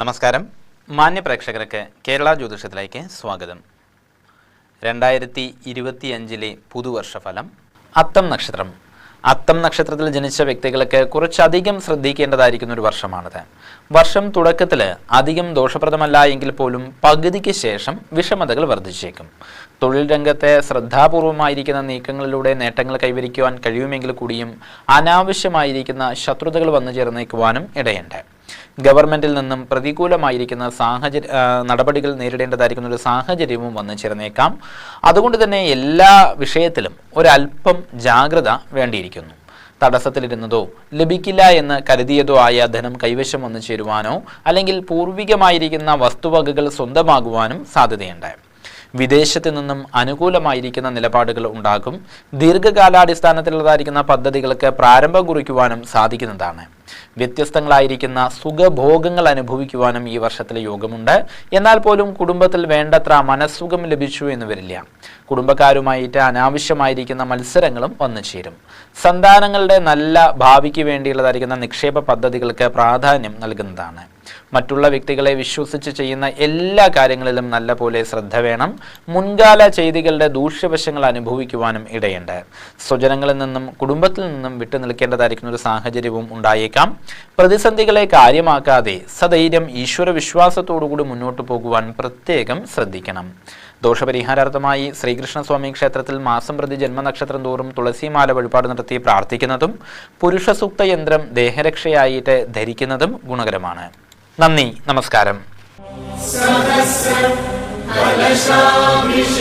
നമസ്കാരം. മാന്യ പ്രേക്ഷകർക്ക് കേരള ജ്യോതിഷത്തിലേക്ക് സ്വാഗതം. രണ്ടായിരത്തി ഇരുപത്തിയഞ്ചിലെ പുതുവർഷ ഫലം അത്തം നക്ഷത്രം. അത്തം നക്ഷത്രത്തിൽ ജനിച്ച വ്യക്തികൾക്ക് കുറച്ചധികം ശ്രദ്ധിക്കേണ്ടതായിരിക്കുന്ന ഒരു വർഷമാണിത്. വർഷം തുടക്കത്തിൽ അധികം ദോഷപ്രദമല്ല എങ്കിൽ പോലും പകുതിക്ക് ശേഷം വിഷമതകൾ വർദ്ധിച്ചേക്കും. തൊഴിൽ രംഗത്തെ ശ്രദ്ധാപൂർവമായിരിക്കുന്ന നീക്കങ്ങളിലൂടെ നേട്ടങ്ങൾ കൈവരിക്കുവാൻ കഴിയുമെങ്കിൽ കൂടിയും അനാവശ്യമായിരിക്കുന്ന ശത്രുതകൾ വന്നു ചേർന്നേക്കുവാനും ഇടയുണ്ട്. ഗവൺമെന്റിൽ നിന്നും പ്രതികൂലമായിരിക്കുന്ന സാഹചര്യ നടപടികൾ നേരിടേണ്ടതായിരിക്കുന്ന ഒരു സാഹചര്യവും വന്നു ചേർന്നേക്കാം. അതുകൊണ്ട് തന്നെ എല്ലാ വിഷയത്തിലും ഒരല്പം ജാഗ്രത വേണ്ടിയിരിക്കുന്നു. തടസ്സത്തിലിരുന്നതോ ലഭിക്കില്ല എന്ന് കരുതിയതോ ആയ ധനം കൈവശം വന്നു ചേരുവാനോ അല്ലെങ്കിൽ പൂർവികമായിരിക്കുന്ന വസ്തുവകകൾ സ്വന്തമാകുവാനും സാധ്യതയുണ്ട് വിദേശത്ത് നിന്നും അനുകൂലമായിരിക്കുന്ന നിലപാടുകൾ ഉണ്ടാകും. ദീർഘകാലാടിസ്ഥാനത്തിലുള്ളതായിരിക്കുന്ന പദ്ധതികൾക്ക് പ്രാരംഭം കുറിക്കുവാനും സാധിക്കുന്നതാണ്. വ്യത്യസ്തങ്ങളായിരിക്കുന്ന സുഖഭോഗങ്ങൾ അനുഭവിക്കുവാനും ഈ വർഷത്തിലെ യോഗമുണ്ട്. എന്നാൽ പോലും കുടുംബത്തിൽ വേണ്ടത്ര മനസ്സുഖം ലഭിച്ചു എന്ന് വരില്ല. കുടുംബക്കാരുമായിട്ട് അനാവശ്യമായിരിക്കുന്ന മത്സരങ്ങളും വന്നു ചേരും. സന്താനങ്ങളുടെ നല്ല ഭാവിക്ക് വേണ്ടിയുള്ളതായിരിക്കുന്ന നിക്ഷേപ പദ്ധതികൾക്ക് പ്രാധാന്യം നൽകുന്നതാണ്. മറ്റുള്ള വ്യക്തികളെ വിശ്വസിച്ച് ചെയ്യുന്ന എല്ലാ കാര്യങ്ങളിലും നല്ല പോലെ ശ്രദ്ധ വേണം. മുൻകാല ചെയ്തികളുടെ ദൂഷ്യവശങ്ങൾ അനുഭവിക്കുവാനും ഇടയുണ്ട്. സ്വജനങ്ങളിൽ നിന്നും കുടുംബത്തിൽ നിന്നും വിട്ടു നിൽക്കേണ്ടതായിരിക്കുന്ന ഒരു സാഹചര്യവും ഉണ്ടായേക്കാം. പ്രതിസന്ധികളെ കാര്യമാക്കാതെ സധൈര്യം ഈശ്വര വിശ്വാസത്തോടുകൂടി മുന്നോട്ട് പോകുവാൻ പ്രത്യേകം ശ്രദ്ധിക്കണം. ദോഷപരിഹാരാർത്ഥമായി ശ്രീകൃഷ്ണസ്വാമി ക്ഷേത്രത്തിൽ മാസം പ്രതി ജന്മനക്ഷത്രം തോറും തുളസിമാല വഴിപാട് നടത്തി പ്രാർത്ഥിക്കുന്നതും പുരുഷസൂക്ത യന്ത്രം ദേഹരക്ഷയായിട്ട് ധരിക്കുന്നതും ഗുണകരമാണ്. നന്ദി നമസ്കാരം. കലശാഭിഷേകം